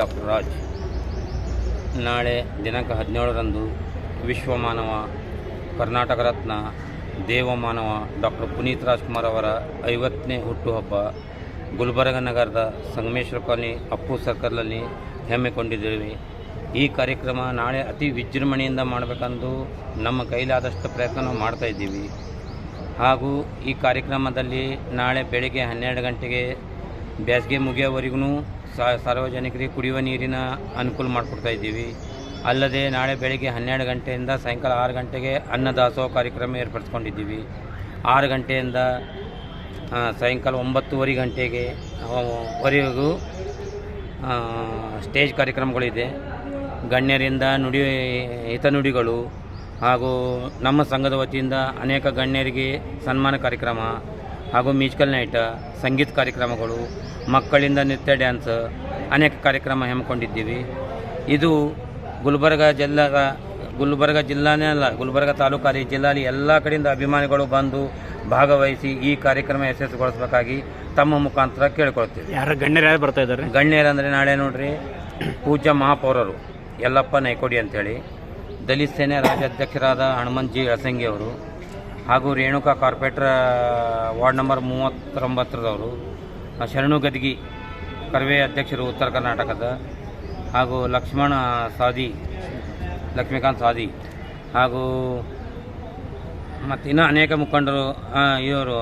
Doctor Raj. ನಾಳೆ ದಿನಾಂಕ ಹದಿನೇಳರಂದು ವಿಶ್ವ ಮಾನವ ಕರ್ನಾಟಕ ರತ್ನ, ದೇವಮಾನವ ಡಾಕ್ಟರ್ ಪುನೀತ್ ರಾಜ್ಕುಮಾರ್ ಅವರ ಐವತ್ತನೇ ಹುಟ್ಟುಹಬ್ಬ ಗುಲ್ಬರ್ಗ ನಗರದ ಸಂಗಮೇಶ್ವರ ಕಾಲನಿ ಅಪ್ಪು ಸರ್ಕಲ್ನಲ್ಲಿ ಹೆಮ್ಮೆಕೊಂಡಿದ್ದೇವೆ. ಈ ಕಾರ್ಯಕ್ರಮ ನಾಳೆ ಅತಿ ವಿಜೃಂಭಣೆಯಿಂದ ಮಾಡಬೇಕೆಂದು ನಮ್ಮ ಕೈಲಾದಷ್ಟು ಪ್ರಯತ್ನ ಮಾಡ್ತಾ ಇದ್ದೀವಿ. ಹಾಗೂ ಈ ಕಾರ್ಯಕ್ರಮದಲ್ಲಿ ನಾಳೆ ಬೆಳಗ್ಗೆ ಹನ್ನೆರಡು ಗಂಟೆಗೆ ಬೇಸಿಗೆ ಮುಗಿಯೋವರೆಗೂ ಸಾರ್ವಜನಿಕರಿಗೆ ಕುಡಿಯುವ ನೀರಿನ ಅನುಕೂಲ ಮಾಡಿಕೊಡ್ತಾ ಇದ್ದೀವಿ. ಅಲ್ಲದೆ ನಾಳೆ ಬೆಳಗ್ಗೆ ಹನ್ನೆರಡು ಗಂಟೆಯಿಂದ ಸಾಯಂಕಾಲ ಆರು ಗಂಟೆಗೆ ಅನ್ನದಾಸೋಹ ಕಾರ್ಯಕ್ರಮ ಏರ್ಪಡಿಸ್ಕೊಂಡಿದ್ದೀವಿ. ಆರು ಗಂಟೆಯಿಂದ ಸಾಯಂಕಾಲ ಒಂಬತ್ತುವರೆ ಗಂಟೆಗೆ ವರೆಗೂ ಸ್ಟೇಜ್ ಕಾರ್ಯಕ್ರಮಗಳಿದೆ. ಗಣ್ಯರಿಂದ ನುಡಿ, ಹಿತನುಡಿಗಳು ಹಾಗೂ ನಮ್ಮ ಸಂಘದ ವತಿಯಿಂದ ಅನೇಕ ಗಣ್ಯರಿಗೆ ಸನ್ಮಾನ ಕಾರ್ಯಕ್ರಮ ಹಾಗೂ ಮ್ಯೂಸಿಕಲ್ ನೈಟ್ ಸಂಗೀತ ಕಾರ್ಯಕ್ರಮಗಳು ಮಕ್ಕಳಿಂದ ನೃತ್ಯ ಡ್ಯಾನ್ಸ್ ಅನೇಕ ಕಾರ್ಯಕ್ರಮ ಹಮ್ಮಿಕೊಂಡಿದ್ದೀವಿ. ಇದು ಗುಲ್ಬರ್ಗ ಜಿಲ್ಲಾದ ಗುಲ್ಬರ್ಗ ಜಿಲ್ಲಾನೇ ಅಲ್ಲ ಗುಲ್ಬರ್ಗ ತಾಲೂಕಲ್ಲಿ ಜಿಲ್ಲಾಲಿ ಎಲ್ಲ ಕಡೆಯಿಂದ ಅಭಿಮಾನಿಗಳು ಬಂದು ಭಾಗವಹಿಸಿ ಈ ಕಾರ್ಯಕ್ರಮ ಯಶಸ್ವಿಗೊಳಿಸಬೇಕಾಗಿ ತಮ್ಮ ಮುಖಾಂತರ ಕೇಳಿಕೊಳ್ತೀವಿ ಯಾರು ಗಣ್ಯರು ಯಾರು ಬರ್ತಾ ಇದ್ದಾರೆ? ಗಣ್ಯರಂದರೆ ನಾಳೆ ನೋಡ್ರಿ ಪೂಜ್ಯ ಮಹಾಪೌರರು ಯಲ್ಲಪ್ಪ ನೈಕೋಡಿ ಅಂತೇಳಿ ದಲಿತ ಸೇನೆ ರಾಜ್ಯಾಧ್ಯಕ್ಷರಾದ ಹನುಮಂತ್ ಜಿ ಅಳಸಂಗಿ ಅವರು ಹಾಗೂ ರೇಣುಕಾ ಕಾರ್ಪೊರೇಟರ್ ವಾರ್ಡ್ ನಂಬರ್ ಮೂವತ್ತೊಂಬತ್ತರದವರು ಶರಣು ಗದಗಿ ಕರ್ವೆ ಅಧ್ಯಕ್ಷರು ಉತ್ತರ ಕರ್ನಾಟಕದ ಹಾಗೂ ಲಕ್ಷ್ಮಣ ಸಾದಿ, ಲಕ್ಷ್ಮೀಕಾಂತ್ ಸಾದಿ ಹಾಗೂ ಮತ್ತು ಇನ್ನೂ ಅನೇಕ ಮುಖಂಡರು ಇವರು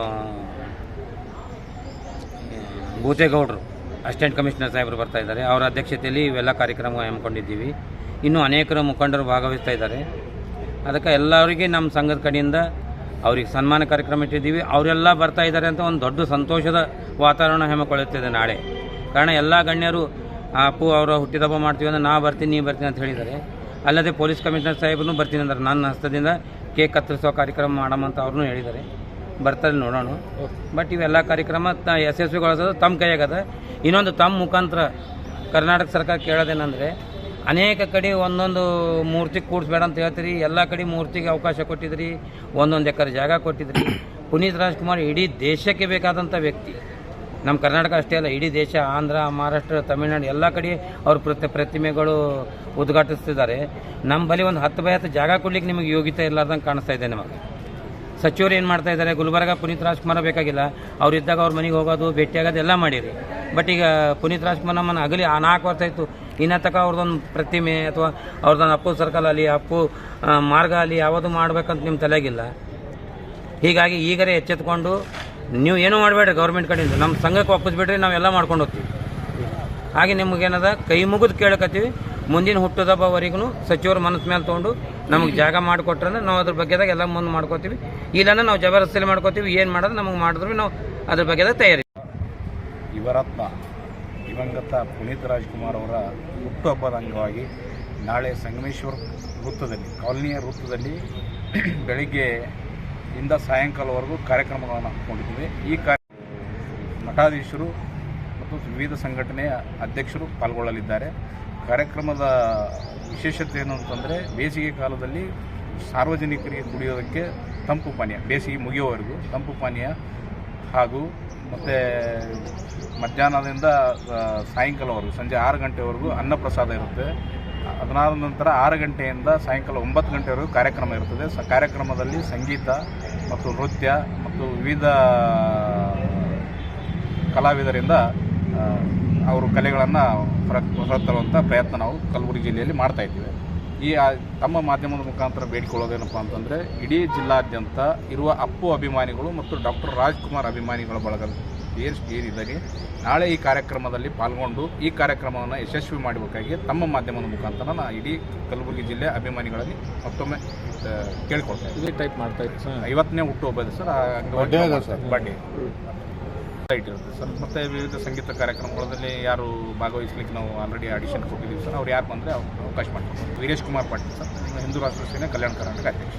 ಭೂತೇಗೌಡರು ಅಸಿಸ್ಟೆಂಟ್ ಕಮಿಷನರ್ ಸಾಹೇಬರು ಬರ್ತಾ ಇದ್ದಾರೆ. ಅವರ ಅಧ್ಯಕ್ಷತೆಯಲ್ಲಿ ಇವೆಲ್ಲ ಕಾರ್ಯಕ್ರಮ ಹಮ್ಮಿಕೊಂಡಿದ್ದೀವಿ. ಇನ್ನೂ ಅನೇಕರು ಮುಖಂಡರು ಭಾಗವಹಿಸ್ತಾ ಇದ್ದಾರೆ. ಅದಕ್ಕೆ ಎಲ್ಲರಿಗೆ ನಮ್ಮ ಸಂಘದ ಕಡೆಯಿಂದ ಅವ್ರಿಗೆ ಸನ್ಮಾನ ಕಾರ್ಯಕ್ರಮ ಇಟ್ಟಿದ್ದೀವಿ. ಅವರೆಲ್ಲ ಬರ್ತಾ ಇದ್ದಾರೆ ಅಂತ ಒಂದು ದೊಡ್ಡ ಸಂತೋಷದ ವಾತಾವರಣ ಹಮ್ಮಿಕೊಳ್ಳುತ್ತಿದೆ ನಾಳೆ. ಕಾರಣ ಎಲ್ಲ ಗಣ್ಯರು ಅಪ್ಪು ಅವರ ಹುಟ್ಟಿದಬ್ಬ ಮಾಡ್ತೀವಿ ಅಂದರೆ ನಾ ಬರ್ತೀನಿ, ನೀ ಬರ್ತೀನಿ ಅಂತ ಹೇಳಿದ್ದಾರೆ. ಅಲ್ಲದೆ ಪೊಲೀಸ್ ಕಮಿಷನರ್ ಸಾಹೇಬರು ಬರ್ತೀನಿ ಅಂದ್ರೆ ನನ್ನ ಹಸ್ತದಿಂದ ಕೇಕ್ ಕತ್ತರಿಸೋ ಕಾರ್ಯಕ್ರಮ ಮಾಡಮಂತ ಅವ್ರನ್ನೂ ಹೇಳಿದ್ದಾರೆ. ಬರ್ತಾರೆ ನೋಡೋಣ. ಬಟ್ ಇವೆಲ್ಲ ಕಾರ್ಯಕ್ರಮ ತ, ಯಶಸ್ವಿಗೊಳಿಸೋದು ತಮ್ಮ ಕೈಯಾಗದ. ಇನ್ನೊಂದು ತಮ್ಮ ಮುಖಾಂತರ ಕರ್ನಾಟಕ ಸರ್ಕಾರ ಕೇಳೋದೇನೆಂದರೆ ಅನೇಕ ಕಡೆ ಒಂದೊಂದು ಮೂರ್ತಿ ಕೂಡಿಸ್ಬೇಡ ಅಂತ ಹೇಳ್ತೀರಿ. ಎಲ್ಲ ಕಡೆ ಮೂರ್ತಿಗೆ ಅವಕಾಶ ಕೊಟ್ಟಿದ್ರಿ. ಒಂದೊಂದು ಎಕರೆ ಜಾಗ ಕೊಟ್ಟಿದ್ರಿ. ಪುನೀತ್ ರಾಜ್ಕುಮಾರ್ ಇಡೀ ದೇಶಕ್ಕೆ ಬೇಕಾದಂಥ ವ್ಯಕ್ತಿ. ನಮ್ಮ ಕರ್ನಾಟಕ ಅಷ್ಟೇ ಅಲ್ಲ, ಇಡೀ ದೇಶ, ಆಂಧ್ರ, ಮಹಾರಾಷ್ಟ್ರ, ತಮಿಳುನಾಡು ಎಲ್ಲ ಕಡೆ ಅವ್ರ ಪ್ರತಿ ಪ್ರತಿಮೆಗಳು ಉದ್ಘಾಟಿಸ್ತಿದ್ದಾರೆ. ನಮ್ಮ ಬಳಿ ಒಂದು ಹತ್ತು ಬೈ ಹತ್ತು ಜಾಗ ಕೊಡ್ಲಿಕ್ಕೆ ನಿಮಗೆ ಯೋಗ್ಯತೆ ಇಲ್ಲಾರ್ದಂಗೆ ಕಾಣಿಸ್ತಾ ಇದೆ ನಮಗೆ. ಸಚಿವರು ಏನು ಮಾಡ್ತಾ ಇದ್ದಾರೆ, ಗುಲ್ಬರ್ಗ ಪುನೀತ್ ರಾಜ್ಕುಮಾರ ಬೇಕಾಗಿಲ್ಲ. ಅವ್ರು ಇದ್ದಾಗ ಅವ್ರ ಮನೆಗೆ ಹೋಗೋದು, ಭೇಟಿಯಾಗೋದು ಎಲ್ಲ ಮಾಡಿರಿ. ಬಟ್ ಈಗ ಪುನೀತ್ ರಾಜ್ಕುಮಾರ್ ನಮ್ಮನ್ನು ಅಗಲಿ ಆ ನಾಲ್ಕು ವರ್ಷ ಆಯಿತು. ಇನ್ನ ತಕ ಅವ್ರದ್ದೊಂದು ಪ್ರತಿಮೆ ಅಥವಾ ಅವ್ರದ್ದೊಂದು ಅಪ್ಪು ಸರ್ಕಲ್ ಅಲ್ಲಿ ಅಪ್ಪು ಮಾರ್ಗ ಅಲ್ಲಿ ಯಾವುದು ಮಾಡ್ಬೇಕಂತ ನಿಮ್ಮ ತಲೆಗಿಲ್ಲ. ಹೀಗಾಗಿ ಈಗರೇ ಎಚ್ಚೆತ್ಕೊಂಡು ನೀವು ಏನೂ ಮಾಡಬೇಡ್ರಿ ಗೌರ್ಮೆಂಟ್ ಕಡೆಯಿಂದ. ನಮ್ಮ ಸಂಘಕ್ಕೆ ಒಪ್ಪಿಸ್ಬಿಟ್ರಿ ನಾವೆಲ್ಲ ಮಾಡ್ಕೊಂಡು ಹೋಗ್ತೀವಿ. ಹಾಗೆ ನಿಮಗೇನದ, ಕೈ ಮುಗಿದು ಕೇಳಕತ್ತೀವಿ. ಮುಂದಿನ ಹುಟ್ಟುದಬ್ಬವರೆಗೂ ಸಚಿವರು ಮನಸ್ಸು ಮೇಲೆ ತೊಗೊಂಡು ನಮಗೆ ಜಾಗ ಮಾಡಿಕೊಟ್ರೆ ನಾವು ಅದ್ರ ಬಗ್ಗೆದಾಗ ಎಲ್ಲ ಮುಂದೆ ಮಾಡ್ಕೋತೀವಿ. ಇಲ್ಲಾಂದ್ರೆ ನಾವು ಜಬರ್ದಸ್ತಿಲಿ ಮಾಡ್ಕೋತೀವಿ, ಏನು ಮಾಡೋದು ನಮಗೆ ಮಾಡಿದ್ರು ನಾವು ಅದ್ರ ಬಗ್ಗೆದಾಗ ತಯಾರಿ. ದಿವಂಗತ ಪುನೀತ್ ರಾಜ್ಕುಮಾರ್ ಅವರ ಹುಟ್ಟುಹಬ್ಬದ ಅಂಗವಾಗಿ ನಾಳೆ ಸಂಗಮೇಶ್ವರ ವೃತ್ತದಲ್ಲಿ, ಕಾಲನಿಯ ವೃತ್ತದಲ್ಲಿ ಬೆಳಿಗ್ಗೆ ಇಂದ ಸಾಯಂಕಾಲವರೆಗೂ ಕಾರ್ಯಕ್ರಮಗಳನ್ನು ಹಮ್ಮಿಕೊಂಡಿದ್ದೀವಿ. ಈ ಕಾರ್ಯ ಮಠಾಧೀಶರು ಮತ್ತು ವಿವಿಧ ಸಂಘಟನೆಯ ಅಧ್ಯಕ್ಷರು ಪಾಲ್ಗೊಳ್ಳಲಿದ್ದಾರೆ. ಕಾರ್ಯಕ್ರಮದ ವಿಶೇಷತೆ ಏನು ಅಂತಂದರೆ ಬೇಸಿಗೆ ಕಾಲದಲ್ಲಿ ಸಾರ್ವಜನಿಕರಿಗೆ ಕುಡಿಯೋದಕ್ಕೆ ತಂಪು ಪಾನೀಯ, ಬೇಸಿಗೆ ಮುಗಿಯೋವರೆಗೂ ತಂಪು ಪಾನೀಯ ಹಾಗೂ ಮತ್ತು ಮಧ್ಯಾಹ್ನದಿಂದ ಸಾಯಂಕಾಲವರೆಗೂ, ಸಂಜೆ ಆರು ಗಂಟೆವರೆಗೂ ಅನ್ನಪ್ರಸಾದ ಇರುತ್ತೆ. ಅದನಾದ ನಂತರ ಆರು ಗಂಟೆಯಿಂದ ಸಾಯಂಕಾಲ ಒಂಬತ್ತು ಗಂಟೆವರೆಗೂ ಕಾರ್ಯಕ್ರಮ ಇರ್ತದೆ. ಸ, ಕಾರ್ಯಕ್ರಮದಲ್ಲಿ ಸಂಗೀತ ಮತ್ತು ನೃತ್ಯ ಮತ್ತು ವಿವಿಧ ಕಲಾವಿದರಿಂದ ಅವರು ಕಲೆಗಳನ್ನು ಹೊರ ಹೊರತರುವಂಥ ಪ್ರಯತ್ನ ನಾವು ಕಲಬುರಗಿ ಜಿಲ್ಲೆಯಲ್ಲಿ ಮಾಡ್ತಾ ಇದ್ದೀವಿ. ಈ ತಮ್ಮ ಮಾಧ್ಯಮದ ಮುಖಾಂತರ ಬೇಡಿಕೊಳ್ಳೋದೇನಪ್ಪ ಅಂತಂದರೆ, ಇಡೀ ಜಿಲ್ಲಾದ್ಯಂತ ಇರುವ ಅಪ್ಪು ಅಭಿಮಾನಿಗಳು ಮತ್ತು ಡಾಕ್ಟರ್ ರಾಜ್ಕುಮಾರ್ ಅಭಿಮಾನಿಗಳ ಬಳಗ ಏರ್ ಏರಿದ್ದಾರೆ ನಾಳೆ ಈ ಕಾರ್ಯಕ್ರಮದಲ್ಲಿ ಪಾಲ್ಗೊಂಡು ಈ ಕಾರ್ಯಕ್ರಮವನ್ನು ಯಶಸ್ವಿ ಮಾಡಬೇಕಾಗಿ ತಮ್ಮ ಮಾಧ್ಯಮದ ಮುಖಾಂತರ ನಾನು ಇಡೀ ಕಲಬುರಗಿ ಜಿಲ್ಲೆ ಅಭಿಮಾನಿಗಳಲ್ಲಿ ಮತ್ತೊಮ್ಮೆ ಕೇಳ್ಕೊಳ್ತೇನೆ. ಕೇಳ್ಕೊಳ್ತಾ ಇದೇ ಟೈಪ್ ಮಾಡ್ತಾ ಇತ್ತು ಸರ್ ಐವತ್ತನೇ ಹುಟ್ಟು ಸರ್ ಆ ಸರ್ ಬರ್ಡೇ ಸೈಟ್ ಇರುತ್ತೆ ಸರ್ ಮತ್ತು ವಿವಿಧ ಸಂಗೀತ ಕಾರ್ಯಕ್ರಮಗಳಲ್ಲಿ ಯಾರು ಭಾಗವಹಿಸ್ಲಿಕ್ಕೆ ನಾವು ಆಲ್ರೆಡಿ ಆಡಿಷನ್ ಕೊಟ್ಟಿದ್ದೀವಿ ಸರ್ ಅವ್ರು ಯಾರು ಬಂದರೆ ಅವಕಾಶ ಮಾಡ್ತೀವಿ ವೀರೇಶ್ ಕುಮಾರ್ ಪಾಟೀಲ್ ಸರ್ ಹಿಂದೂ ರಾಷ್ಟ್ರ ಸೇನೆ ಕಲ್ಯಾಣ ಕರ್ನಾಟಕ ಅಧ್ಯಕ್ಷ.